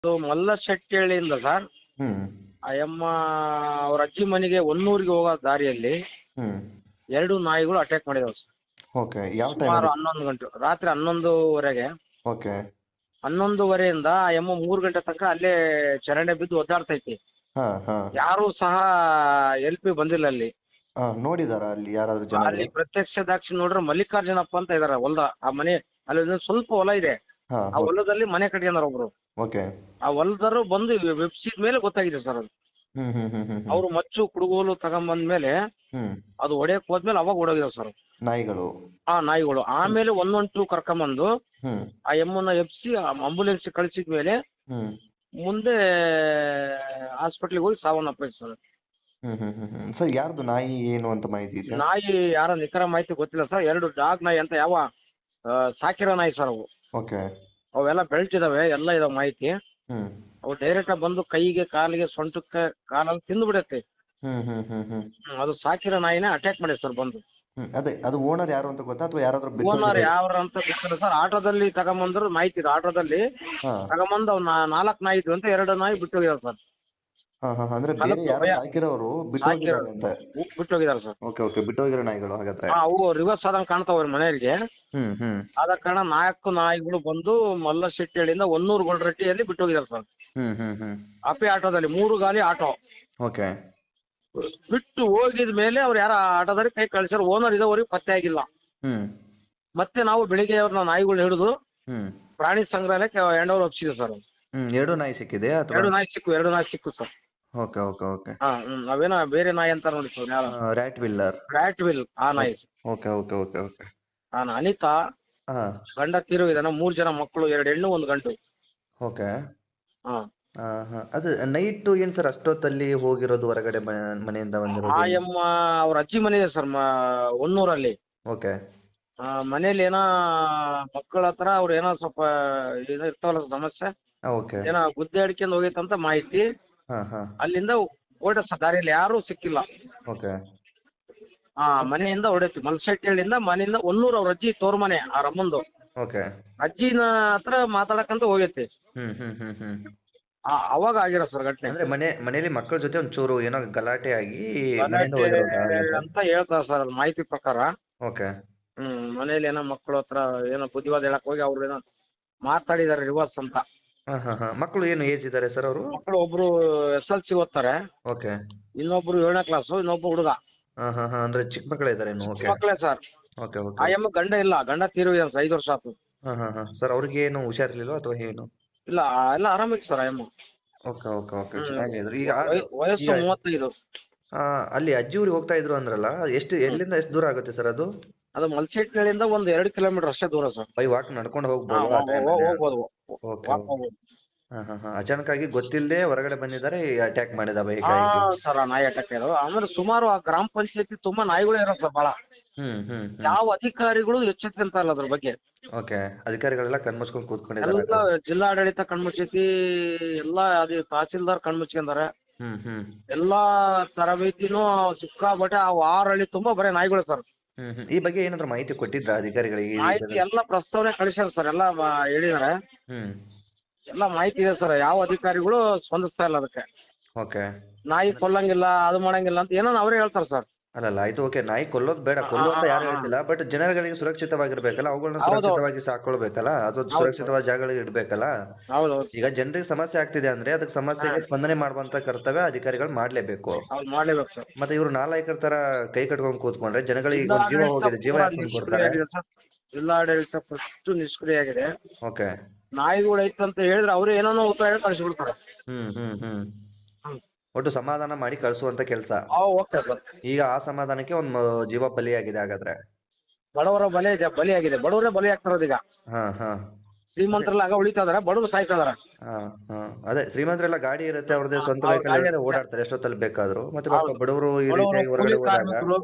ಅದು ಮಲ್ಲ ಶೆಟ್ಟಿಹಳ್ಳಿಯಿಂದ ಸರ್. ಹ್ಮ್. ಆ ಯಮ್ಮ ಅವ್ರ ಅಜ್ಜಿ ಮನೆಗೆ ಒನ್ನೂರಿಗೆ ಹೋಗೋ ದಾರಿಯಲ್ಲಿ ಹ್ಮ್. ಎರಡು ನಾಯಿಗಳು ಅಟ್ಯಾಕ್ ಮಾಡಿದಾವೆ ಸರ್. ಓಕೆ ಯಾವ ಸುಮಾರು ಟೈಮ್ ಹನ್ನೊಂದು ಗಂಟೆ ರಾತ್ರಿ ಹನ್ನೊಂದುವರೆಗೆ. ಓಕೆ. ಹನ್ನೊಂದುವರೆಯಿಂದ ಅಯ್ಯಮ್ಮ ಯಮ್ಮ ಮೂರು ಗಂಟೆ ತನಕ ಅಲ್ಲೇ ಚರಣೆ ಬಿದ್ದು ಒದ್ದಾಡ್ತೈತಿ. ಹಾ ಹಾ. ಯಾರು ಸಹ ಎಲ್ ಪಿ ಬಂದಿಲ್ಲ ಅಲ್ಲಿ. ಹಾ ನೋಡಿದಾರ ಅಲ್ಲಿ ಯಾರಾದ್ರೂ ಅಲ್ಲಿ ಪ್ರತ್ಯಕ್ಷ ಪ್ರತ್ಯಕ್ಷದಾಕ್ಷಿ ನೋಡ್ರೆ ಮಲ್ಲಿಕಾರ್ಜುನಪ್ಪ ಅಂತ ಇದಾರೆ ಹೊಲದ. ಆ ಮನೆ ಅಲ್ಲಿ ಸ್ವಲ್ಪ ಹೊಲ ಇದೆ. ಹಾ ಆ ಹೊಲದಲ್ಲಿ ಮನೆ ಕಟ್ಕೊಂಡಾರ ಒಬ್ರು. ಓಕೆ ಆ ಹೊಲದರು ಬಂದು ವೆಬ್ಸೈಟ್ ಮೇಲೆ ಗೊತ್ತಾಗಿದೆ ಸರ್ ಅದು. ಹ್ಮ್ ಹ್ಮ್ ಹ್ಮ್ ಹ್ಮ್ ಅವ್ರು ಮಚ್ಚು ಕುಡುಗೋಲು ತಗೊಂಬಂದ ಮೇಲೆ ಹ್ಮ್. ಅದು ಹೊಡೆಯಕ್ ಹೋದ್ಮೇಲೆ ಅವಾಗ ಓಡೋಗಿದಾವ್ ಸರ್ ನಾಯಿಗಳು. ಆ ನಾಯಿಗಳು. ಆಮೇಲೆ ಒಂದೊಂದ್ ಟೂ ಕರ್ಕೊಂಬಂದು ಹ್ಮ್. ಆ ಎಮ್ಮನ್ನ ಎಬ್ಸಿ ಆಂಬುಲೆನ್ಸ್ ಕಳಿಸಿದ ಮೇಲೆ ಹ್ಮ್. ಮುಂದೆ ಹಾಸ್ಪಿಟ್ಲಿಗೆ ಹೋಗಿ ಸಾವನ್ನಪ್ಪಿದೆ ಸರ್ ಹ್ಮ್ ಹ್ಮ್ ಹ್ಮ್ ಹ್ಮ್. ಸರ್ ಯಾರ್ದು ನಾಯಿ ಏನು ಅಂತ ಮಾಹಿತಿ ಇದೆಯಾ? ನಾಯಿ ಯಾರ ನಿಖರ ಮಾಹಿತಿ ಗೊತ್ತಿಲ್ಲ ಸರ್. ಎರಡು ಡಾಗ್ ನಾಯಿ ಅಂತ ಯಾವ ಆ, ಸಾಕಿರೋ ನಾಯಿ ಸರ್ ಅವು. ಓಕೆ ಅವೆಲ್ಲ ಬೆಲ್ಟ್ ಇದಾವೆ ಎಲ್ಲ ಇದಾವೆ ಮಾಹಿತಿ. ಹ್ಮ್. ಅವು ಡೈರೆಕ್ಟ್ ಆಗಿ ಬಂದು ಕೈಗೆ ಕಾಲಿಗೆ ಸೊಂಟಕ್ಕೆ ಕಾಲಲ್ಲಿ ತಿಂದು ಬಿಡತ್ತೆ. ಹ್ಮ್ ಹ್ಮ್ ಹ್ಮ್ ಹ್ಮ್. ಅದು ಸಾಕಿರೋ ನಾಯಿನ ಅಟ್ಯಾಕ್ ಮಾಡಿ ಸರ್ ಬಂದು. ಹ್ಮ್ ಅದೇ ಅದು ಓನರ್ ಯಾರು ಅಂತ ಗೊತ್ತಾ? ಅಥವಾ ಯಾರಾದ್ರೂ ಓನರ್ ಯಾರು ಯಾವ್ರ ಅಂತ ಗೊತ್ತಿಲ್ಲ ಸರ್. ಆಟೋದಲ್ಲಿ ತಗೊಂಬಂದ್ರು ಮಾಹಿತಿ ಇದೆ. ಆಟೋದಲ್ಲಿ ಹಾ. ತಗೊಂಬಂದು ಅವ್ ನಾಲ್ಕು ನಾಯಿ ಇದ್ವು ಅಂತ ಎರಡು ನಾಯಿ ಬಿಟ್ಟು ಹೋಗಿದಾರೆ ಸರ್. ಹಾ ಹಾ ಅಂದ್ರೆ ಬೇರೆ ನಾಲ್ಕು ಯಾರೋ ಸಾಕಿರೋರು ಬಿಟ್ಟು ಹೋಗಿದ್ದಾರೆ ಬಿಟ್ಟು ಹೋಗಿದಾರೆ ಸರ್. ಓಕೆ ಓಕೆ ನಾಯಿಗಳು ಹಾಗಾದ್ರೆ. ಅವು ರಿವರ್ಸ್ ಆದಂಗ್ ಕಾಣ್ತಾವ ಮನೆಯವರಿಗೆ. ಹ್ಮ್ ಹ್ಮ್. ಆದ ಕಾರಣ ನಾಲ್ಕು ನಾಯಿಗಳು ಬಂದು ಮಲ್ಲ ಶೆಟ್ಟಿಹಳ್ಳಿಯಿಂದ ಒಂದೂರು ಗೊಲ್ರಟ್ಟಿಯಲ್ಲಿ ಬಿಟ್ಟು ಹೋಗಿದಾರೆ ಸರ್. ಹ್ಮ್ ಹ್ಮ್ ಹ್ಮ್. ಅಪೆ ಆಟೋದಲ್ಲಿ ಮೂರು ಗಾಲಿ ಆಟೋ. ಓಕೆ ಬಿಟ್ಟು ಹೋಗಿದ ಮೇಲೆ ಅವ್ರು ಯಾರ ಆಟೋದಲ್ಲಿ ಕೈ ಕಳಿಸ್ಯಾರ. ಓನರ್ ಇರೋವರೆಗೆ ಪತ್ತೆ ಆಗಿಲ್ಲ. ಹ್ಮ್. ಮತ್ತೆ ನಾವು ಬೆಳಿಗ್ಗೆ ಅವ್ರನ್ನ ನಾಯಿಗಳು ಹಿಡಿದು ಹ್ಮ್. ಪ್ರಾಣಿ ಸಂಗ್ರಹಾಲಯಕ್ಕೆ ಎಂಡ್ ಓವರ್ ಒಪ್ಸಿದೆ ಸರ್. ಹ್ಮ್ ಎರಡು ನಾಯಿ ಸಿಕ್ಕಿದೆ ಅಥವಾ? ಎರಡು ನಾಯಿ ಸಿಕ್ಕು ಎರಡು ನಾಯಿ ಸಿಕ್ಕು ಸರ್. Okay okay okay. ಹಾ ಹ್ಮ್ ನಾವೇನೋ ಬೇರೆ ನಾಯಿ ಅಂತ ನೋಡಿ ಸರ್ ಯಾರ. ರ್ಯಾಟ್ ವಿಲ್ಲರ್ ರ್ಯಾಟ್ ವಿಲ್ ಆ ನಾಯಿ. ಓಕೆ ಓಕೆ ಓಕೆ ಓಕೆ ಆ ಅನಿತಾ ಹಾ. ಗಂಡ ತೀರೋಗಿದಾನ ಮೂರ್ ಜನ ಮಕ್ಕಳು ಎರಡು ಹೆಣ್ಣು ಒಂದು ಗಂಟು ಓಕೆ. ಹಾ. ಅದು ನೈಟ್ ಏನ್ ಸರ್ ಅಷ್ಟೊತ್ತಲ್ಲಿ ಹೋಗಿರೋದು ಹೊರಗಡೆ ಮನೆ- ಮನೆಯಿಂದ ಆ ಬಂದಿರೋದು ಎಮ್ಮ ಅವ್ರ ಅಜ್ಜಿ ಮನೆ ಇದೆ ಸರ್ ಒನ್ನೂರಲ್ಲಿ. ಓಕೆ. ಮನೇಲಿ ಏನೋ ಮಕ್ಕಳ ಹತ್ರ ಅವ್ರ ಏನೋ ಸ್ವಲ್ಪ ಏನೋ ಇರ್ತಾವಲ್ಲ ಸಮಸ್ಯೆ. ಓಕೆ. ಏನೋ ಗುದ್ದೆ ಹಿಡ್ಕೊಂಡು ಹೋಗೈತಂತ ಮಾಹಿತಿ. ಅಲ್ಲಿಂದ ಹೊರಟ ದಾರಿಯಲ್ಲಿ ಯಾರು ಸಿಕ್ಕಿಲ್ಲ. ಓಕೆ. ಆ ಮನೆಯಿಂದ ಹೊಡೆತಿ ಮಲ್ಸೆಟ್ಟಿಯಿಂದ ಮನೆಯಿಂದ ಒನ್ನೂರ್ ಅವ್ರ ಅಜ್ಜಿ ತೋರ್ ಮನೆ ಆ ರಮ್ಮಂದು. ಓಕೆ. ಅಜ್ಜಿನ ಹತ್ರ ಮಾತಾಡಕಂತ ಹೋಗೈತಿ. ಹ್ಮ್ ಹ್ಮ್ ಹ್ಮ್ ಹ್ಮ್. ಆ ಅವಾಗ ಆಗಿರೋ ಸರ್ ಘಟನೆ. ಅಂದ್ರೆ ಮನೆ ಮನೇಲಿ ಮಕ್ಕಳ ಜೊತೆ ಒಂಚೂರು ಏನೋ ಗಲಾಟೆ ಆಗಿ ಮನೆಯಿಂದ ಹೋಗಿರೋದಾ ಅಂತ? ಹೇಳ್ತಾರ ಸರ್ ಅದ್ ಮಾಹಿತಿ ಪ್ರಕಾರ. ಓಕೆ. ಹ್ಮ್ ಮನೇಲಿ ಏನೋ ಮಕ್ಕಳ ಹತ್ರ ಏನೋ ಬುದ್ಧಿವಾದ ಹೇಳಕ್ ಹೋಗಿ ಅವ್ರು ಏನೋ ಮಾತಾಡಿದಾರೆ ರಿವರ್ಸ್ ಅಂತ. ಹಾ ಹಾ ಹಾ. ಮಕ್ಕಳು ಏನು ಏಜ್ ಇದ್ದಾರೆ ಸರ್ ಅವರು? ಮಕ್ಕಳು ಒಬ್ರು ಎಸ್ ಎಲ್ ಸಿ ಓದ್ತಾರೆ. ಓಕೆ ಇನ್ನೊಬ್ರು ಏಳನೇ ಕ್ಲಾಸ್ ಇನ್ನೊಬ್ಬ ಹುಡುಗ. ಹಾ ಹಾ ಹಾ. ಅಂದ್ರೆ ಚಿಕ್ಕ ಮಕ್ಕಳೇ ಇದ್ದಾರೆ ಇನ್ನು. ಓಕೆ ಮಕ್ಕಳೇ ಸರ್ ಓಕೆ ಓಕೆ ಆ ಎಮ್ಮ ಗಂಡ ಇಲ್ಲ. ಗಂಡ ಸರ್ ಐದು ವರ್ಷ ಆತು. ಹಾ ಹಾ ಹಾ. ಸರ್ ಅವ್ರಿಗೆ ಏನು ಹುಷಾರಿರ್ಲಿಲ್ವಾ ಅಥವಾ ಏನು? ಇಲ್ಲ ಎಲ್ಲ ಆರಾಮಿತ್ತು ಸರ್ ಆ ಎಮ್ಮ ಓಕೆ ಓಕೆ ಓಕೆ. ಚೆನ್ನಾಗಿದ್ರು ಈಗ ವಯಸ್ಸು ಈಗ ಮೂವತ್ತೈದು. ಅಲ್ಲಿ ಅಜ್ಜಿ ಊರಿಗೆ ಹೋಗ್ತಾ ಇದ್ರು ಅಂದ್ರಲ್ಲ ಎಷ್ಟು ಎಲ್ಲಿಂದ ಎಷ್ಟು ದೂರ ಆಗುತ್ತೆ ಸರ್ ಅದು? ಅದು ಮಲ್ಸೆಟ್ನಳ್ಳಿಯಿಂದ ಒಂದ್ ಎರಡು ಕಿಲೋಮೀಟರ್ ಅಷ್ಟೇ ದೂರ ಸರ್. ಬೈ ವಾಕ್ ನಡ್ಕೊಂಡು ಹೋಗ್ಬೋದು ಅಚಾನಕ್ ಆಗಿ ಗೊತ್ತಿಲ್ಲದೆ ಹೊರಗಡೆ ಬಂದಿದ್ದಾರೆ ಅಟ್ಯಾಕ್ ಮಾಡಿದ ಬೈಕ್ ಸರ್ ನಾಯಿ ಅಟ್ಯಾಕ್ ಇರೋದು ಆಮೇಲೆ ಸುಮಾರು ಆ ಗ್ರಾಮ ಪಂಚಾಯತಿ ತುಂಬಾ ನಾಯಿಗಳು ಇರೋದು ಸರ್ ಬಹಳ ಹ್ಮ್ ಹ್ಮ್ ಹ್ಮ್. ಯಾವ ಅಧಿಕಾರಿಗಳು ಎಚ್ಚೆತ್ತಂತ ಅಲ್ಲ ಅದ್ರ ಬಗ್ಗೆ. ಓಕೆ ಅಧಿಕಾರಿಗಳೆಲ್ಲ ಕಣ್ಮುಚ್ಕೊಂಡು ಕೂತ್ಕೊಂಡಿದ್ದಾರೆ ಜಿಲ್ಲಾಡಳಿತ ಕಣ್ಮುಚ್ಚೈತಿ ಎಲ್ಲಾ ಅದು ತಹಸೀಲ್ದಾರ್ ಕಣ್ಮುಚ್ಕೊಂಡಾರೆ ಎಲ್ಲಾ ತರಬೇತಿನೂ ಸಿಕ್ಕಾಬಟ್ಟೆ ಆ ವಾರಳ್ಳಿ ತುಂಬಾ ಬರೀ ನಾಯಿಗಳು ಸರ್. ಈ ಬಗ್ಗೆ ಏನಾದ್ರು ಮಾಹಿತಿ ಕೊಟ್ಟಿದ್ರ ಅಧಿಕಾರಿಗಳಿಗೆ ಈ ಮಾಹಿತಿ ವಿಷಯದಲ್ಲಿ? ಎಲ್ಲ ಪ್ರಸ್ತಾವನೆ ಕಳಿಸ್ಯಾರ ಸರ್ ಎಲ್ಲ ಮಾ- ಹೇಳಿದಾರೆ. ಹ್ಮ್. ಎಲ್ಲ ಮಾಹಿತಿ ಇದೆ ಸರ್ ಯಾವ ಅಧಿಕಾರಿಗಳು ಸ್ಪಂದಿಸ್ತಾ ಇಲ್ಲ ಅದಕ್ಕೆ. ಓಕೆ. ನಾಯಿ ಕೊಲ್ಲಂಗಿಲ್ಲ ಅದು ಮಾಡಂಗಿಲ್ಲ ಅಂತ ಏನೋ ಅವ್ರೇ ಹೇಳ್ತಾರೆ ಸರ್. ಅಲ್ಲಲ್ಲ ಆಯ್ತು ಓಕೆ ನಾಯಿ ಕೊಲ್ಲೋದು ಬೇಡ ಕೊಲ್ಲೋ ಅಂತ ಯಾರು ಹೇಳ್ತಿಲ್ಲ ಬಟ್ ಜನಗಳಿಗೆ ಸುರಕ್ಷಿತವಾಗಿರ್ಬೇಕಲ್ಲ ಅವುಗಳನ್ನ. ಸುರಕ್ಷಿತವಾಗಿ ಸಾಕೊಳ್ಬೇಕಲ್ಲ ಅದು ಸುರಕ್ಷಿತವಾದ ಜಾಗಗಳಿಗೆ ಇಡ್ಬೇಕಲ್ಲ. ಈಗ ಜನರಿಗೆ ಸಮಸ್ಯೆ ಆಗ್ತಿದೆ ಅಂದ್ರೆ ಅದಕ್ಕೆ ಸಮಸ್ಯೆಗೆ ಸ್ಪಂದನೆ ಮಾಡುವಂತ ಕರ್ತವ್ಯ ಅಧಿಕಾರಿಗಳು ಮಾಡ್ಲೇಬೇಕು. ಮತ್ತೆ ಇವರು ನಾಲ್ಕರ ತರ ಕೈ ಕಟ್ಕೊಂಡು ಕೂತ್ಕೊಂಡ್ರೆ ಜನಗಳಿಗೆ ಈಗ ಜೀವ ಹೋಗಿದೆ ಜೀವ ಕೊಡ್ತಾರೆ ಜಿಲ್ಲಾಡಳಿತ ಫಸ್ಟ್ ನಿಷ್ಕ್ರಿಯಾಗಿದೆ ಓಕೆ ನಾಯಿಗಳು ಐತಂತ ಹೇಳಿದ್ರೆ ಅವ್ರು ಏನೋ ಉತ್ತರ ಕಳಿಸ್ಬಿಡ್ತಾರೆ. ಹ್ಮ್ ಹ್ಮ್ ಹ್ಮ್. ಒಟ್ಟು ಸಮಾಧಾನ ಮಾಡಿ ಕಳಿಸುವಂತ ಕೆಲಸ. ಆ ಓಕೆ ಸರ್. ಈಗ ಆ ಸಮಾಧಾನಕ್ಕೆ ಒಂದ್ ಮ- ಜೀವ ಬಲಿಯಾಗಿದೆ ಹಾಗಾದ್ರೆ. ಬಡವರ ಬಲಿ ಇದೆ ಬಲಿಯಾಗಿದೆ. ಬಡವರೇ ಬಲಿ ಆಗ್ತಾರ ಈಗ. ಹಾ ಹಾ. ಶ್ರೀಮಂತರೆಲ್ಲ ಆಗ ಉಳಿತಾ ಇದಾರೆ ಬಡವರು ಸಾಯ್ತಾ ಇದಾರೆ ಹಾ ಹಾ. ಅದೇ ಶ್ರೀಮಂತರೆಲ್ಲ ಗಾಡಿ ಇರುತ್ತೆ ಅವ್ರದೇ ಸ್ವಂತ ಅವ್ರ ವೆಹಿಕಲ್ ಗಾಡಿ ಇರುತ್ತೆ. ಓಡಾಡ್ತಾರೆ ಎಷ್ಟೊತ್ತಲ್ಲಿ ಬೇಕಾದ್ರು. ಮತ್ತೆ ಪಾಪ ಹೌದು. ಬಡವರು ಈ ಬಡವರು ರೀತಿಯಾಗಿ ಹೊರಗಡೆ ಹೋದಾಗ ಕಾರ್ಮಿಕರು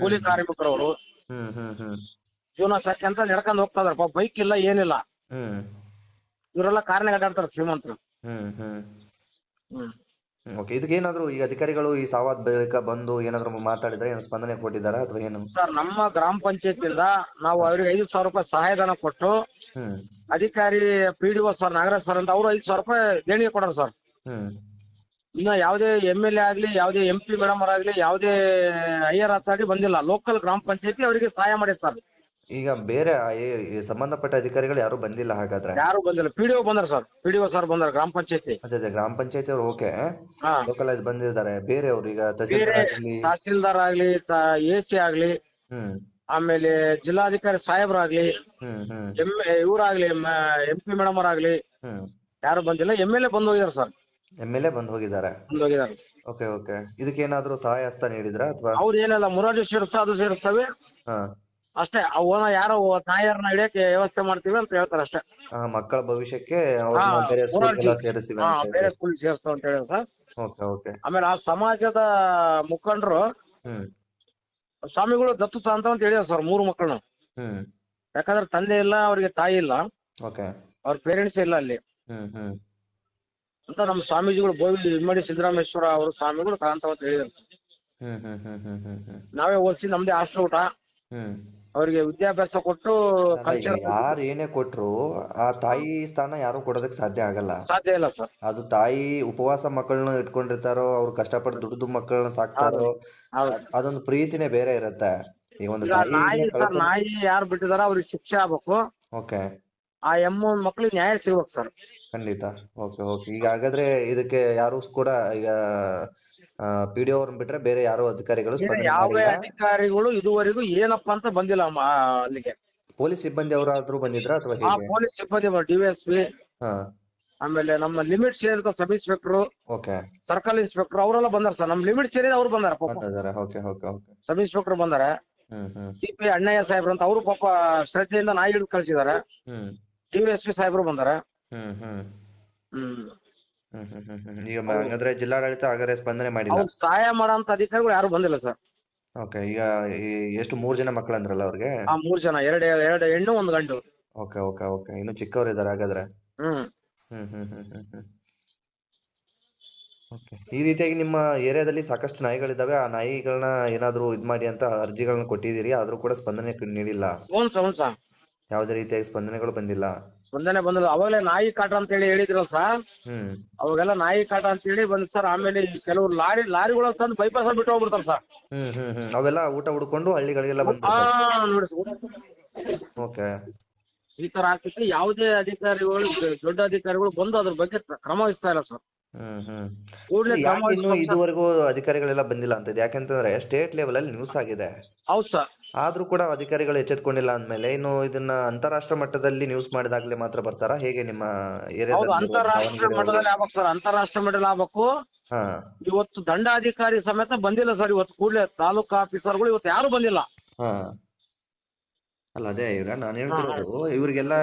ಕೂಲಿ ಕಾರ್ಮಿಕರು ಅವರು ಹ್ಮ್ ಹ್ಮ್ ಹ್ಮ್. ಜೀವನ ಸಾಕಿ ಅಂತ ನಡ್ಕೊಂಡು ಹೋಗ್ತಾ ಇದಾರೆ ಬೈಕ್ ಇಲ್ಲ ಏನಿಲ್ಲ. ಹ್ಮ್. ಇವರೆಲ್ಲ ಕಾರಣ ಅಡ್ಡಾಡ್ತಾರೆ ಶ್ರೀಮಂತರು. ಹ್ಮ್ ಹ್ಮ್. ಹ್ಮ್. ಓಕೆ ಇದಕ್ಕೆ ಏನಾದ್ರು ಈಗ ಅಧಿಕಾರಿಗಳು ಈ ಸಾವಾದ ಬಳಿಕ ಬಂದು ಏನಾದ್ರು ಮಾತಾಡಿದ್ರೆ ಏನು ಸ್ಪಂದನೆ ಕೊಟ್ಟಿದ್ದಾರಾ ಅಥವಾ ಏನು? ಸರ್ ನಮ್ಮ ಗ್ರಾಮ ಪಂಚಾಯತಿಯಿಂದ ನಾವು ಅವ್ರಿಗೆ ಐದು ಸಾವಿರ ರೂಪಾಯಿ ಸಹಾಯಧನ ಕೊಟ್ಟು ಹ್ಮ್. ಅಧಿಕಾರಿ P D O sir Nagaraj sir ಅಂತ ಅವರು ಐದು ಸಾವಿರ ರೂಪಾಯಿ ದೇಣಿಗೆ ಕೊಡೋರು ಸರ್. ಹ್ಮ್. ಇನ್ನ ಯಾವುದೇ ಎಂ ಎಲ್ ಎ ಆಗ್ಲಿ ಯಾವುದೇ ಎಂ ಪಿ ಮೇಡಮ್ ಅವರಾಗ್ಲಿ ಯಾವುದೇ ಹೈಯರ್ ಅಥಾರಿಟಿ ಬಂದಿಲ್ಲ. ಲೋಕಲ್ ಗ್ರಾಮ ಪಂಚಾಯತಿ ಅವರಿಗೆ ಸಹಾಯ ಮಾಡಿದ್ ಸರ್. ಈಗ ಬೇರೆ ಆ ಏ- ಈ ಸಂಬಂಧಪಟ್ಟ ಅಧಿಕಾರಿಗಳು ಯಾರು ಬಂದಿಲ್ಲ ಹಾಗಾದ್ರೆ? ಯಾರು ಬಂದಿಲ್ಲ. ಪಿಡಿಒ ಬಂದ್ರ ಸರ್ ಪಿ ಡಿ ಸರ್ ಬಂದ್ರ ಗ್ರಾಮ ಪಂಚಾಯತಿ. ಅದೇ ಅದೇ ಗ್ರಾಮ ಪಂಚಾಯತಿ ಅವ್ರು ಓಕೆ ಹಾ. ಲೋಕಲೈಸ್ ಬಂದಿದ್ದಾರೆ. ಬೇರೆಯವರು ಈಗ ಬೇರೆ ತಹಸೀಲ್ದಾರ್ ಆಗಲಿ ತಹಸೀಲ್ದಾರ್ ಆಗ್ಲಿ ಎ ಸಿ ಆಗ್ಲಿ ಹ್ಮ್. ಆಮೇಲೆ ಜಿಲ್ಲಾಧಿಕಾರಿ ಸಾಹೇಬ್ರಾಗ್ಲಿ ಹ್ಮ್ ಹ್ಮ್. ಎಂ ಇವರಾಗ್ಲಿ ಎಂ ಪಿ ಮೇಡಮ್ ಅವರಾಗ್ಲಿ ಹ್ಮ್. ಯಾರು ಬಂದಿಲ್ಲ. ಎಂ ಎಲ್ ಎ ಬಂದ್ ಹೋಗಿದಾರೆ ಸರ್ ಎಂ ಎಲ್ ಎ ಬಂದ್ ಹೋಗಿದ್ದಾರೆ. ಬಂದ್ ಹೋಗಿದಾರೆ. ಓಕೆ ಓಕೆ ಇದಕ್ಕೇನಾದ್ರೂ ಸಹಾಯ ಹಸ್ತ ನೀಡಿದ್ರ ಅಥವಾ ಅವ್ರು ಏನೆಲ್ಲ. ಮುರಾರ್ಜಿ ಸೇರಿಸ್ತಾ ಅದು ಸೇರಿಸ್ತವೆ. ಹಾ. ಅಷ್ಟೇ ಅವನ ಯಾರೋ ನಾಯರ್ನ ಹಿಡಿಯಕ್ಕೆ ವ್ಯವಸ್ಥೆ ಮಾಡ್ತೀವಿ ಅಂತ ಹೇಳ್ತಾರೆ ಅಷ್ಟೇ. ಆ, ಮಕ್ಕಳ ಭವಿಷ್ಯಕ್ಕೆ ಅವ್ರನ್ನ ಹಾ, ಬೇರೆ. ಸೇರಿಸ್ತೀವಿ ಹಾ ಅಂತ ಬೇರೆ ಸ್ಕೂಲ್ ಸೇರಿಸ್ತಾವ ಅಂತ ಹೇಳಿ ಸರ್. Okay okay. ಆಮೇಲೆ ಆ ಸಮಾಜದ ಮುಖಂಡರು ಹ್ಮ್. ಸ್ವಾಮಿಗಳು ದತ್ತು ಅಂತ ಅಂತ ಹೇಳಿದ ಸರ್ ಮೂರು ಮಕ್ಕಳನ್ನ. ಹ್ಮ್. ಯಾಕಂದ್ರೆ ತಂದೆ ಇಲ್ಲ ಅವ್ರಿಗೆ ತಾಯಿ ಇಲ್ಲ. ಓಕೆ. ಅವ್ರ ಪೇರೆಂಟ್ಸ್ ಇಲ್ಲ ಅಲ್ಲಿ. ಹ್ಮ್ ಹ್ಮ್. ಅಂತ ನಮ್ಮ ಸ್ವಾಮೀಜಿಗಳು ಬೋವಿ ಇಮ್ಮಡಿ ಸಿದ್ದರಾಮೇಶ್ವರ ಅವರು ಸ್ವಾಮಿಗಳು ತಗಂತ ಅಂತ ಹೇಳಿದ್ರು ಸರ್. ಹ್ಮ್ ಹ್ಮ್ ಹ್ಮ್ ಹ್ಮ್ ಹ್ಮ್ ಹ್ಮ್. ನಾವೇ ಓದಿಸಿ ನಮ್ದೇ ಹಾಸ್ಟೆಲ್ ಊಟ. ಹ್ಮ್. ಅವರಿಗೆ ವಿದ್ಯಾಭ್ಯಾಸ ಕೊಟ್ಟು ಕಲ್ಚರ್ ಯಾರು ಏನೇ ಕೊಟ್ರು ಆ ತಾಯಿ ಸ್ಥಾನ ಯಾರು ಕೊಡೋದಕ್ಕೆ ಸಾಧ್ಯ ಆಗಲ್ಲ. ಸಾಧ್ಯ ಇಲ್ಲ ಸರ್. ಅದು ತಾಯಿ ಉಪವಾಸ ಮಕ್ಕಳನ್ನ ಇಟ್ಕೊಂಡಿರ್ತಾರೋ ಅವ್ರು ಕಷ್ಟಪಟ್ಟು ದುಡ್ಡು ಮಕ್ಕಳನ್ನ ಸಾಕ್ತಾರೋ ಅದೊಂದು ಪ್ರೀತಿನೇ ಬೇರೆ ಇರತ್ತೆ. ಈಗ ಒಂದು ನಾಯಿ ಸರ್ ನಾಯಿ ಯಾರು ಬಿಟ್ಟಿದಾರ ಅವ್ರಿಗೆ ಶಿಕ್ಷೆ ಆಗ್ಬೇಕು. ಓಕೆ. ಆ ಎಮ್ಮ ಮಕ್ಕಳಿಗೆ ನ್ಯಾಯ ಸಿಗ್ಬೇಕು ಸರ್. ಖಂಡಿತ. Okay okay. ಈಗ ಹಾಗಾದ್ರೆ ಇದಕ್ಕೆ ಯಾರು ಕೂಡ ಈಗ ಪಿ ಡಿ ಅವ್ರನ್ನ ಬಿಟ್ರೆ ಬೇರೆ ಯಾರು ಅಧಿಕಾರಿಗಳು ಸ್ಪಂದನೆ ಯಾವ ಮಾಡಿಲ್ಲ. ಅಧಿಕಾರಿಗಳು ಇದುವರೆಗೂ ಏನಪ್ಪಾ ಅಂತ ಬಂದಿಲ್ಲ ಅಲ್ಲಿಗೆ. ಪೊಲೀಸ್ ಸಿಬ್ಬಂದಿ ಅವರಾದ್ರೂ ಬಂದಿದ್ರ ಅಥವಾ ಆ ಹೇಗೆ? ಪೊಲೀಸ್ ಸಿಬ್ಬಂದಿ ಡಿವೈಎಸ್ಪಿ ಹಾ. ಆಮೇಲೆ ನಮ್ಮ ಲಿಮಿಟ್ ಸೇರಿದ sub inspector okay. Circle inspector ಅವರೆಲ್ಲ ಬಂದಾರ ಸರ್. ನಮ್ ಲಿಮಿಟ್ ಸೇರಿದ ಅವ್ರು ಬಂದಾರ ಪಾಪ. ಬಂದಿದ್ದಾರೆ okay okay okay. Sub inspector ಬಂದಾರ. ಹ್ಮ್ ಹ್ಮ್. ಸಿ ಪಿ ಅಣ್ಣಯ್ಯ ಸಾಹೇಬ್ರು ಅಂತ ಅವರು ಪಾಪ ಶ್ರದ್ಧೆಯಿಂದ ನಾಯಿ ಹಿಡಿದು ಕಳ್ಸಿದಾರೆ. ಹ್ಮ್. ಡಿವೈಎಸ್ಪಿ ಸಾಹೇಬ್ರು ಬಂದಾರ. ಹ್ಮ್ ಹ್ಮ್. ಹ್ಮ್. ಹ್ಮ್ ಹ್ಮ್ ಹ್ಮ್ ಹ್ಮ್ ಈಗ ಮ- ಹಾಗಾದ್ರೆ ಜಿಲ್ಲಾಡಳಿತ ಹಾಗಾದ್ರೆ ಸ್ಪಂದನೆ ಮಾಡಿಲ್ಲ. ಅವ್ರು ಸಹಾಯ ಮಾಡುವಂತ ಅಧಿಕಾರಿಗಳು ಯಾರು ಬಂದಿಲ್ಲ ಸರ್. ಓಕೆ ಈಗ ಈ ಎಷ್ಟು ಮೂರ್ ಜನ ಮಕ್ಕಳು ಅಂದ್ರಲ್ಲ ಅವ್ರಿಗೆ? ಆ ಮೂರ್ ಜನ ಎರಡು ಎರಡು ಹೆಣ್ಣು ಒಂದು ಗಂಡು. Okay okay okay. ಇನ್ನು ಚಿಕ್ಕವ್ರು ಇದಾರೆ ಹಾಗಾದ್ರೆ? ಹ್ಮ್. ಹ್ಮ್ ಹ್ಮ್ ಹ್ಮ್ ಹ್ಮ್ ಹ್ಮ್. ಓಕೆ ಈ ರೀತಿಯಾಗಿ ನಿಮ್ಮ ಏರಿಯಾದಲ್ಲಿ ಸಾಕಷ್ಟು ನಾಯಿಗಳಿದಾವೆ ಆ ನಾಯಿಗಳನ್ನ ಏನಾದ್ರು ಇದ್ ಮಾಡಿ ಅಂತ ಅರ್ಜಿಗಳನ್ನ ಕೊಟ್ಟಿದ್ದೀರಿ. ಆದ್ರೂ ಕೂಡ ಸ್ಪಂದನೆ ಕ- ನೀಡಿಲ್ಲ. ಹ್ಞೂ ಸರ್ ಹ್ಞೂ ಸರ್. ಯಾವುದೇ ರೀತಿಯಾಗಿ ಸ್ಪಂದನೆಗಳು ಬಂದಿಲ್ಲ. ಒಂದನೇ ಬಂದಿಲ್ಲ ಅವಾಗಲೇ ನಾಯಿ ಕಾಟ ಅಂತ ಹೇಳಿ ಹೇಳಿದ್ರಲ್ಲ ಸರ್ ಹ್ಮ್. ಅವಾಗೆಲ್ಲ ನಾಯಿ ಕಾಟ ಅಂತ ಹೇಳಿ ಬಂದ್ ಸರ್ ಆಮೇಲೆ ಈ ಕೆಲವು ಲಾರಿ ಲಾರಿಗಳ ತಂದು ಬೈಪಾಸ್ ಬಿಟ್ಟು ಹೋಗ್ಬಿಡ್ತಾರೆ ಸರ್ ಹ್ಮ್ ಹ್ಮ್ ಹ್ಮ್. ಅವೆಲ್ಲ ಊಟ ಹುಡ್ಕೊಂಡು ಹಳ್ಳಿಗಳಿಗೆಲ್ಲ ನೋಡಿ ಸರ್ ಓಕೆ. ಈ ತರ ಆಗ್ತೈತಿ. ಯಾವುದೇ ಅಧಿಕಾರಿಗಳು ದೊಡ್ಡ ಅಧಿಕಾರಿಗಳು ಬಂದು ಅದ್ರ ಬಗ್ಗೆ ಕ್ರಮ ವಹಿಸ್ತಾ ಇಲ್ಲ ಸರ್ ಹ್ಮ್ ಹ್ಮ್. ಕೂಡಲೇ ಕ್ರಮ ಯಾಕೆ ಇನ್ನು ಇದುವರೆಗೂ ಅಧಿಕಾರಿಗಳೆಲ್ಲ ಬಂದಿಲ್ಲ ಅಂತ ಯಾಕೆಂತಂದ್ರೆ ಸ್ಟೇಟ್ ಲೆವೆಲ್ ಅಲ್ಲಿ ನ್ಯೂಸ್ ಆಗಿದೆ. ಹೌದು ಸರ್. ಆದ್ರೂ ಕೂಡ ಅಧಿಕಾರಿಗಳು ಎಚ್ಚೆತ್ಕೊಂಡಿಲ್ಲ ಅಂದ್ಮೇಲೆ ಇನ್ನು ಇದನ್ನ ಅಂತಾರಾಷ್ಟ್ರ ಮಟ್ಟದಲ್ಲಿ ನ್ಯೂಸ್ ಮಾಡಿದಾಗ್ಲೇ ಮಾತ್ರ ಬರ್ತಾರಾ? ಹೇಗೆ ನಿಮ್ಮ ಹೌದು ಅಂತಾರಾಷ್ಟ್ರೀಯ ಮಟ್ಟದಲ್ಲಿ ಆಗ್ಬೇಕು ಸರ್. ಅಂತಾರಾಷ್ಟ್ರೀಯ ಮಟ್ಟದಲ್ಲಿ ಆಗ್ಬೇಕು. ಹಾ. ಇವತ್ತು ದಂಡಾಧಿಕಾರಿ ಸಮೇತ ಬಂದಿಲ್ಲ ಸರ್. ಇವತ್ತು ಕೂಡಲೇ ತಾಲೂಕು ಆಫೀಸರ್ಗಳು ಇವತ್ತು ಯಾರು ಬಂದಿಲ್ಲ. ಹಾ. ಅಲ್ಲ ಅದೇ ಈಗ ನಾನು ಹೇಳ್ತಿರೋದು ಇವ್ರಿಗೆಲ್ಲ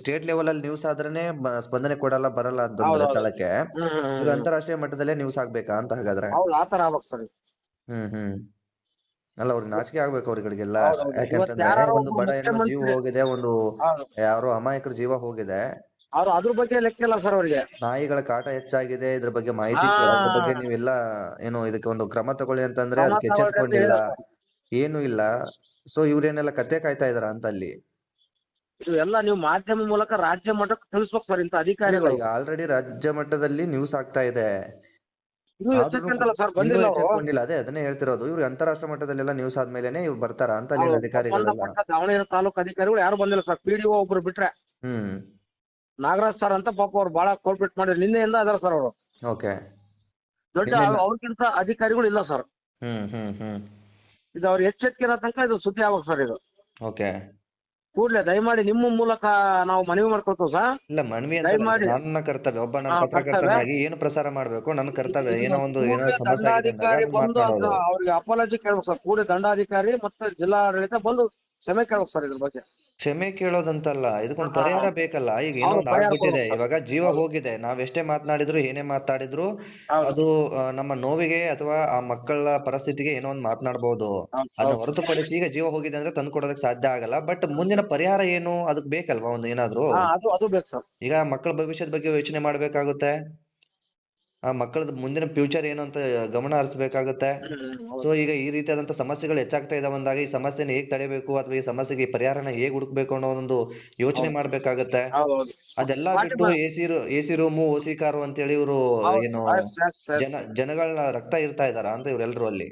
ಸ್ಟೇಟ್ ಲೆವೆಲ್ ಅಲ್ಲಿ ನ್ಯೂಸ್ ಆದ್ರೇನೆ ಬ- ಸ್ಪಂದನೆ ಕೊಡಲ್ಲ ಬರಲ್ಲ ಅಂತಂದ್ರೆ ಹೌದೌದು. ಸ್ಥಳಕ್ಕೆ. ಇವ್ರು ಅಂತಾರಾಷ್ಟ್ರೀಯ ಮಟ್ಟದಲ್ಲೇ ನ್ಯೂಸ್ ಆಗ್ಬೇಕಾ ಅಂತ ಹಾಗಾದ್ರೆ? ಹೌದು ಆ ತರ ಆಗ್ಬೇಕು ಸರ್. ಹ್ಮ್ ಹ್ಮ್. ಅಲ್ಲ ಅವ್ರಿಗೆ ನಾಚಿಕೆ ಆಗ್ಬೇಕು ಅವ್ರಿಗಳಿಗೆಲ್ಲ. ಹೌದೌದು. ಇವತ್ತು ಯಾಕೆಂತಂದ್ರೆ ಯಾರೋ ಒಂದು ಒಬ್ಬ ಬಡ ಹೆಣ್ಣು ಜೀವ ಮುಖ್ಯಮಂತ್ರಿ- ಹೋಗಿದೆ ಒಂದು ಯಾರು ಯಾರೋ ಅಮಾಯಕರ ಜೀವ ಹೋಗಿದೆ. ಅವ್ರು ಅದ್ರ ಬಗ್ಗೆ ಲೆಕ್ಕ ಇಲ್ಲ ಸರ್ ಅವ್ರಿಗೆ. ನಾಯಿಗಳ ಕಾಟ ಹೆಚ್ಚಾಗಿದೆ ಇದ್ರ ಬಗ್ಗೆ ಮಾಹಿತಿ ಅದ್ರ ಬಗ್ಗೆ ನೀವೆಲ್ಲ ಏನು ಇದಕ್ಕೆ ಒಂದು ಕ್ರಮ ತಗೊಳ್ಳಿ ಅಂತಂದ್ರೆ ಕ್ರಮ ಅದಕ್ಕೆ ತಗೊಳ್ಳಿ ಅಂತ ಎಚ್ಚೆತ್ಕೊಂಡಿಲ್ಲ ಹೇಳಿದ್ರು ಏನು ಇಲ್ಲ. ಸೊ ಇವ್ರೇನೆಲ್ಲ ಕತೆ ಕಾಯ್ತಾ ಇದಾರ ಅಂತ ಅಲ್ಲಿ ಇದು ಎಲ್ಲ ನೀವು ಮಾಧ್ಯಮ ಮೂಲಕ ರಾಜ್ಯ ಮಟ್ಟಕ್ಕೆ ತಿಳಿಸ್ಬೇಕು ಸರ್ ಇಂತ ಅಧಿಕಾರಿಗಳು. ಈಗ ಆಲ್ರೆಡಿ ರಾಜ್ಯ ಮಟ್ಟದಲ್ಲಿ ನ್ಯೂಸ್ ಆಗ್ತಾ ಇದೆ. ಸರ್ ಇನ್ನೂ ಬಂದಿಲ್ಲ ಅವರು. ಎಚ್ಚೆತ್ಕೊಂಡಿಲ್ಲ. ಅದೇ ಅದನ್ನೇ ಹೇಳ್ತಿರೋದು. ಇವ್ರು ಅಂತಾರಾಷ್ಟ್ರ ಮಟ್ಟದಲ್ಲೆಲ್ಲ ನ್ಯೂಸ್ ಆದ್ಮೇಲೆನೆ ಇವ್ರು ಬರ್ತಾರ ಅಂತ ಅಲ್ಲಿ ಅಧಿಕಾರಿಗಳೆಲ್ಲ? ಸಂಬಂಧಪಟ್ಟ ದಾವಣಗೆರೆ ತಾಲೂಕು ಅಧಿಕಾರಿಗಳು ಯಾರು ಬಂದಿಲ್ಲ ಸರ್. ಪಿಡಿಒ ಒಬ್ರು ಬಿಟ್ರೆ. ಹ್ಮ್. ನಾಗರಾಜ್ ಸರ್ ಅಂತ ಪಾಪ ಅವ್ರು ಬಹಳ ಕೋಲ್ಪಿಟ್ ಮಾಡಿದ್ರು. ನಿನ್ನೆಯಿಂದ ಅದಾರ ಸರ್ ಅವರು. ಓಕೆ. ದೊಡ್ಡ ನಿನ್ನೆಯಿಂದ? ಅವ್ರಿಗಿಂತ ಅಧಿಕಾರಿಗಳು ಇಲ್ಲ ಸರ್. ಹ್ಮ್ ಹ್ಮ್ ಹ್ಮ್. ಇದು ಅವ್ರು ಎಚ್ಚೆತ್ಕಿರೋ ತನಕ ಇದು ಸುದ್ದಿ ಆಗ್ಬೇಕು ಸರ್ ಇದು. ಓಕೆ. ಕೂಡ್ಲೆ ದಯಮಾಡಿ ನಿಮ್ಮ ಮೂಲಕ ನಾವು ಮನವಿ ಮಾಡ್ಕೊಳ್ತೇವೆ ಸರ್. ಇಲ್ಲ ಮನವಿ ಅಂತ ದಯಮಾಡಿ. ನನ್ನ ಕರ್ತವ್ಯ ಒಬ್ಬ ನನ್ನ ಹಾ, ಪತ್ರಕರ್ತನಾಗಿ ಏನು ಪ್ರಸಾರ ಮಾಡ್ಬೇಕು ನನ್ನ ಕರ್ತವ್ಯ ಏನೋ ಒಂದು ಏನೋ ಸಮಸ್ಯೆ ಆಗಿದೆ ಅಂದಾಗ ದಂಡಾಧಿಕಾರಿ ಅದನ್ನ ಬಂದು ಮಾತನಾಡೋದು ಅವ್ರಿಗೆ ಅಪಾಲಜಿ ಕೇಳ್ಬೇಕು ಸರ್. ಕೂಡ ದಂಡಾಧಿಕಾರಿ ಮತ್ತೆ ಜಿಲ್ಲಾಡಳಿತ ಬಂದು ಕ್ಷಮೆ ಕೇಳ್ಬೇಕು ಸರ್ ಇದ್ರ ಬಗ್ಗೆ. ಕ್ಷಮೆ ಕೇಳೋದಂತಲ್ಲ ಇದಕ್ಕೊಂದು. ಪರಿಹಾರ ಬೇಕಲ್ಲ. ಈಗ ಏನೋ ಆಗ್ಬಿಟ್ಟಿದೆ. ಇವಾಗ ಜೀವ ಹೋಗಿದೆ. ನಾವ್ ಎಷ್ಟೇ ಮಾತನಾಡಿದ್ರು ಏನೇ ಮಾತಾಡಿದ್ರು ಅದು ನಮ್ಮ ನೋವಿಗೆ ಅಥವಾ ಆ ಮಕ್ಕಳ ಪರಿಸ್ಥಿತಿಗೆ ಏನೋ ಒಂದು ಮಾತನಾಡಬಹುದು ಅದು ಅದನ್ನ. ಹೊರತುಪಡಿಸಿ ಈಗ ಜೀವ ಹೋಗಿದೆ ಅಂದ್ರೆ ತಂದು ಕೊಡೋದಕ್ಕೆ ಸಾಧ್ಯ ಆಗಲ್ಲ. ಬಟ್ ಮುಂದಿನ ಪರಿಹಾರ ಏನು? ಅದಕ್ಕೆ ಬೇಕಲ್ವಾ ಒಂದು ಏನಾದ್ರು? ಈಗ ಮಕ್ಕಳ ಭವಿಷ್ಯದ ಬಗ್ಗೆ ಯೋಚನೆ ಮಾಡ್ಬೇಕಾಗುತ್ತೆ. ಆ ಮಕ್ಕಳದ ಮುಂದಿನ ಫ್ಯೂಚರ್ ಏನು ಅಂತ ಗಮನ ಹರಿಸಬೇಕಾಗುತ್ತೆ. ಸೊ ಈಗ ಈ ರೀತಿಯಾದಂತ ಸಮಸ್ಯೆಗಳು ಹೆಚ್ಚಾಗ್ತಾ ಇದಾವೆ ಅಂದಾಗ ಈ ಸಮಸ್ಯೆನ ಹೇಗ್ ತಡೆಯಬೇಕು ಅಥವಾ ಈ ಸಮಸ್ಯೆಗೆ ಪರಿಹಾರನ ಹೇಗ್ ಹುಡುಕ್ಬೇಕು ಅನ್ನೋ ಒಂದು ಯೋಚನೆ. ಮಾಡ್ಬೇಕಾಗತ್ತೆ. ಅದೆಲ್ಲಾ ಬಿಟ್ಟು AC A C A C room ಓಸಿ car ಅಂತೇಳಿ ಇವರು ಏನು ಎಸ್, ಎಸ್, ಎಸ್. ಜನ ಜನಗಳನ್ನ ರಕ್ತ ಇರ್ತಾ ಇದಾರ ಅಂತ ಇವ್ರೆಲ್ರು ಅಲ್ಲಿ?